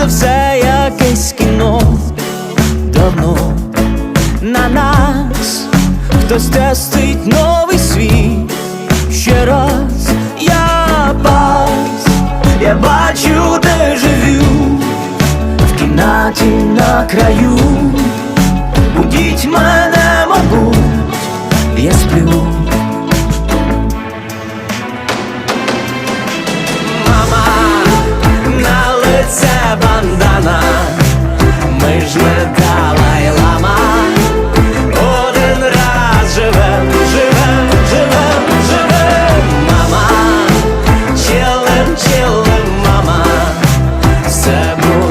це все якесь кіно. Давно. На нас хтось тестить новий світ. Ще раз я пас, я бачу дежавю в кімнаті на краю. Будіть мене, мабуть, я сплю. бандана, ми ж не далай лама, один раз живе, живе, живе, живе, мама, Чилим, чилим, мама, все буде.